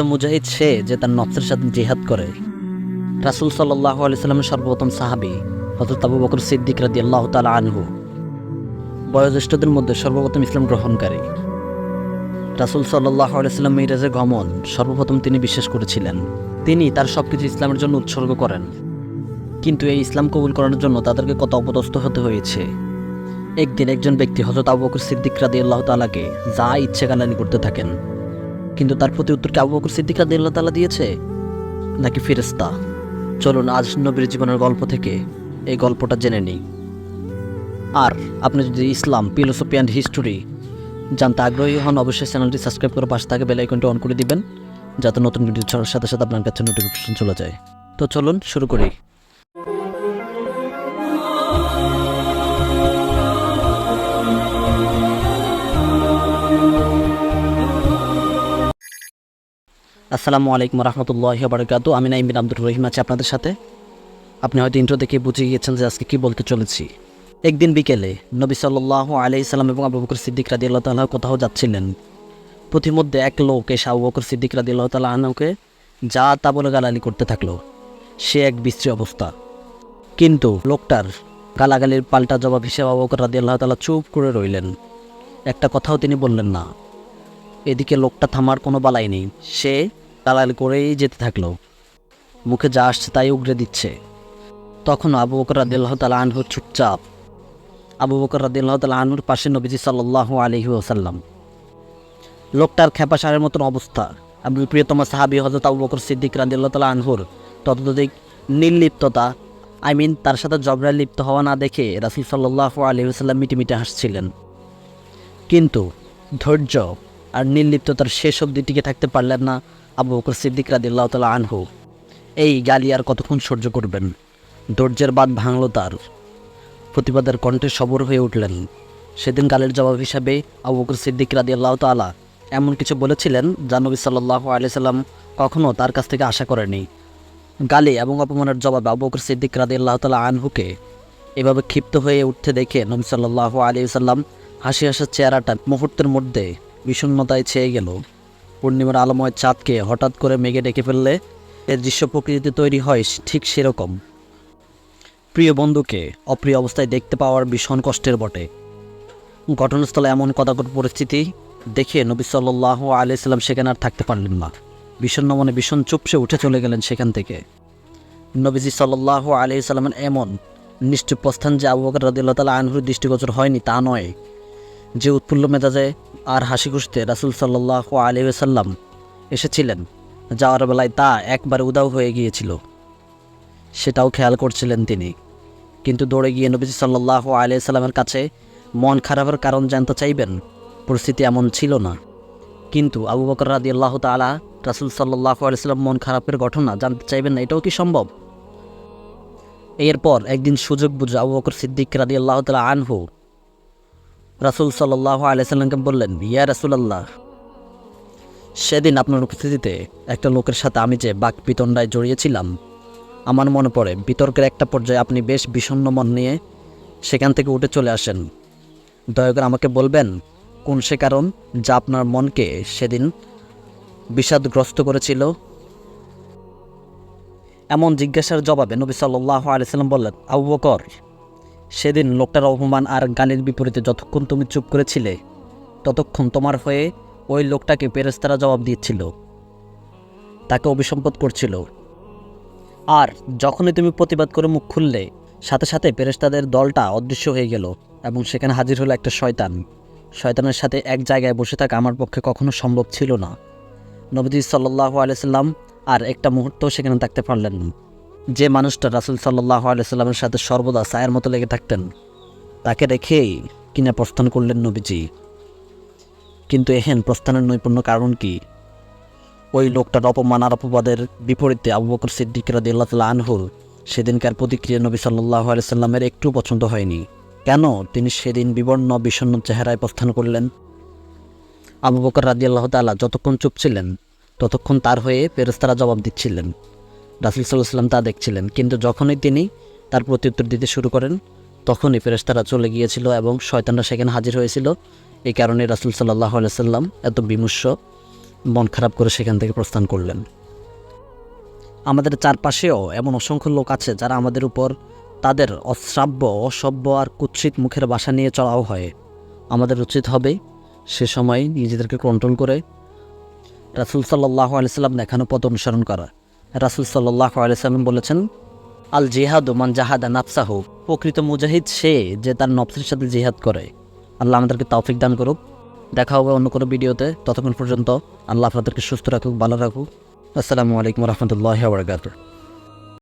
প্রকৃত মুজাহিদ সে যে তার নফসের সাথে জিহাদ করে। রাসুল সাল্লাহ আলাইসাল্লামের সর্বপ্রথম সাহাবি হজরত আবু বকর সিদ্দিক রাদি আল্লাহ তালা আনহু। বয়োজ্যেষ্ঠদের মধ্যে সর্বপ্রথম ইসলাম গ্রহণকারী। রাসুল সাল্লাহ আলাইসাল্লাম মিরাজে গমন সর্বপ্রথম তিনি বিশ্বাস করেছিলেন। তিনি তার সব কিছু ইসলামের জন্য উৎসর্গ করেন। কিন্তু এই ইসলাম কবুল করার জন্য তাদেরকে কত অপদস্থ হতে হয়েছে। একদিন একজন ব্যক্তি হজরত আবু বকর সিদ্দিক রাদি আল্লাহ তালাকে যা ইচ্ছে গালানি করতে থাকেন কিন্তু তার প্রতি উত্তরকে আবু বকর সিদ্দিক আল্লাহ তালা দিয়েছে। নাকি ফিরেস্তা চলুন, আজ নবীর জীবনের গল্প থেকে এই গল্পটা জেনে নিই। আর আপনি যদি ইসলাম ফিলোসফি অ্যান্ড হিস্টোরি জানতে আগ্রহী হন, অবশ্যই চ্যানেলটি সাবস্ক্রাইব করে পাশে থাকে বেল আইকনটি অন করে দিবেন, যাতে নতুন ভিডিও ছাড়ার সাথে সাথে আপনার কাছে নোটিফিকেশন চলে যায়। তো চলুন, শুরু করি। আসসালামু আলাইকুম রহমতুল্লাহ বারকাত আমি নাইম বিন আব্দুর রহিম আছি আপনাদের সাথে। আপনি হয়তো ইন্ট্রো দেখে বুঝে গিয়েছেন যে আজকে কী বলতে চলেছি। একদিন বিকেলে নবী সাল্লাহ আলাই সাল্লাম এবং আবু বকর সিদ্দিক রাদি আল্লাহ তাল্লাহ কোথাও যাচ্ছিলেন। প্রতিমধ্যে এক লোক এসে আবু বকর সিদ্দিক রাদি আল্লাহ তাল্লাহ আনকে যা তা বলে গালালি করতে থাকল। সে এক বিশ্রী অবস্থা। কিন্তু লোকটার গালাগালির পাল্টা জবাব হিসেবে আবু বকর রাদি আল্লাহ তাল্লাহ চুপ করে রইলেন। একটা কথাও তিনি বললেন না। এদিকে লোকটা থামার কোনো বালাই নেই। সে দালাল করেই যেতে থাকল। মুখে যা আসছে তাই উগরে দিচ্ছে। তখন আবু বকর রাদিল্লাহ তালা আনহুর চুপচাপ, আবু বকর রাদিল্লাহ তালা আনহুর পাশে নবীজি সাল্লাহ আলহি ওসাল্লাম লোকটার খেপা সারের মতন অবস্থা। আমি প্রিয়তম সাহাবি হজরত আবু বকর সিদ্দিক রাদিল্লাহ তালা আনহুর ততধিক নির্লিপ্ততা, আই মিন তার সাথে জবরায় লিপ্ত হওয়া না দেখে রাসুল সাল্লাহ ওসাল্লাম মিটিমিটে হাসছিলেন। কিন্তু ধৈর্য আর নির্লিপ্ততার শেষ অবধি টিকে থাকতে পারলেন না আবু বকর সিদ্দিক রাদিল্লাহ তালা আনহু, এই গালি আর কতক্ষণ সহ্য করবেন? ধৈর্যের বাদ ভাঙল তার। প্রতিবাদের কণ্ঠে সবর হয়ে উঠলেন। সেদিন গালের জবাব হিসাবে আবু বকর সিদ্দিক রাদি আল্লাহ তালা এমন কিছু বলেছিলেন যা নবী সাল্লাহ আলিয়াল্লাম কখনও তার কাছ থেকে আশা করেনি। গালি এবং অপমানের জবাবে আবু বকর সিদ্দিক রাদি আল্লাহ তালা আনহুকে এভাবে ক্ষিপ্ত হয়ে উঠতে দেখে নবী সাল্লাহ আলী সাল্লাম হাসি হাসার চেহারাটা মুহূর্তের মধ্যে বিষণ্ণতায় ছেয়ে গেল। পূর্ণিমার আলোময় চাঁদকে হঠাৎ করে মেঘে ডেকে ফেললে এর দৃশ্য প্রকৃতিতে তৈরি হয় ঠিক সেরকম। প্রিয় বন্ধুকে অপ্রিয় অবস্থায় দেখতে পাওয়ার ভীষণ কষ্টের বটে। ঘটনাস্থলে এমন কদাকট পরিস্থিতি দেখে নবী সাল্লাহ আলাইসাল্লাম সেখানে আর থাকতে পারলেন না। বিষণ্ণ মনে ভীষণ চুপসে উঠে চলে গেলেন সেখান থেকে। নবীজি সাল্লাহ আলাইসাল্লামের এমন নিশ্চয় প্রস্থান যে আবু বকর রাদিল্লাহ তালা আনহুর দৃষ্টিগোচর হয়নি তা নয়। যে উৎফুল্ল মেজাজে আর হাসি খুশতে রাসুল সাল্লাহ আলী সাল্লাম এসেছিলেন, যাওয়ার বেলায় তা একবার উদাও হয়ে গিয়েছিল। সেটাও খেয়াল করছিলেন তিনি। কিন্তু দৌড়ে গিয়ে নবীজি সাল্লাহ আলিয়া সাল্লামের কাছে মন খারাপের কারণ জানতে চাইবেন, পরিস্থিতি এমন ছিল না। কিন্তু আবু বকর রাদি আল্লাহ তালা রাসুল সাল্লাহ আলিয়াল্লাম মন খারাপের ঘটনা জানতে চাইবেন না, এটাও কি সম্ভব? এরপর একদিন সুযোগ বুঝে আবু বকর সিদ্দিক রাদি আল্লাহ তালা আনহু রাসুল সাল্লাহ আলাইসাল্লামকে বললেন, ইয়া রাসুলাল্লাহ, সেদিন আপনার উপস্থিতিতে একটা লোকের সাথে আমি যে বাক বিতণ্ডায় জড়িয়েছিলাম, আমার মনে পড়ে বিতর্কের একটা পর্যায়ে আপনি বেশ বিষণ্ণ মন নিয়ে সেখান থেকে উঠে চলে আসেন। দয়া করে আমাকে বলবেন, কোন সে কারণ যা আপনার মনকে সেদিন বিষাদগ্রস্ত করেছিল? এমন জিজ্ঞাসার জবাবে নবী সাল্লাহ আলিয়াল্লাম বললেন, আবু বকর সেদিন লোকটার অপমান আর গানের বিপরীতে যতক্ষণ তুমি চুপ করেছিলে, ততক্ষণ তোমার হয়ে ওই লোকটাকে পেরেস্তারা জবাব দিচ্ছিল তাকে অভিসম্পদ করছিল। আর যখনই তুমি প্রতিবাদ করে মুখ খুললে, সাথে সাথে পেরেস্তাদের দলটা অদৃশ্য হয়ে গেল এবং সেখানে হাজির হলো একটা শয়তান। শয়তানের সাথে এক জায়গায় বসে থাকা আমার পক্ষে কখনো সম্ভব ছিল না। নবীজি সাল্লাহ আলিয়াল্লাম আর একটা মুহূর্তও সেখানে থাকতে পারলেন না। যে মানুষটা রাসুল সাল্লাহ আলাইস্লামের সাথে সর্বদা সায়ের মতো লেগে থাকতেন, তাকে রেখেই কিনা প্রস্থান করলেন নবীজি। কিন্তু এহেন প্রস্থানের নৈপুণ্য কারণ কি? ওই লোকটার অপমান আর অপবাদের বিপরীতে আবু বকর সিদ্দিক রাদিল্লাহ আনহুর সেদিনকার প্রতিক্রিয়া নবী সাল্লাহ আলাইস্লামের একটু পছন্দ হয়নি। কেন তিনি সেদিন বিবর্ণ, বিষণ্ণ চেহারায় প্রস্থান করলেন? আবু বকর রাদিয়াল্লাহ তালা যতক্ষণ চুপ ছিলেন, ততক্ষণ তার হয়ে ফেরেস্তারা জবাব দিচ্ছিলেন। রাসুল সাল্লাহ সাল্লাম তা দেখছিলেন। কিন্তু যখনই তিনি তার প্রত্যুত্তর দিতে শুরু করেন, তখনই ফেরেস্তারা চলে গিয়েছিল এবং শয়তানরা সেখানে হাজির হয়েছিল। এই কারণে রাসুল সাল্লাহ সাল্লাম এত বিমর্ষ মন খারাপ করে সেখান থেকে প্রস্থান করলেন। আমাদের চারপাশেও এমন অসংখ্য লোক আছে যারা আমাদের উপর তাদের অশ্রাব্য, অসভ্য আর কুৎসিত মুখের বাসা নিয়ে চড়াও হয়। আমাদের উচিত হবে সে সময় নিজেদেরকে কন্ট্রোল করে রাসুল সাল্লাহ আলিয়াল্লাম দেখানো, পথ অনুসরণ করা। রাসুল সাল্লাহ আলসালাম বলেছেন, আল জিহাদ মান জাহাদা নাফসাহু। প্রকৃত মুজাহিদ সে যে তার নফসের সাথে জিহাদ করে। আল্লাহ আমাদেরকে তৌফিক দান করুক। দেখা হবে অন্য কোনো ভিডিওতে। ততক্ষণ পর্যন্ত আল্লাহ আপনাদেরকে সুস্থ রাখুক, ভালো রাখুক। আসসালামু আলাইকুম রহমতুল্লাহ বরকাত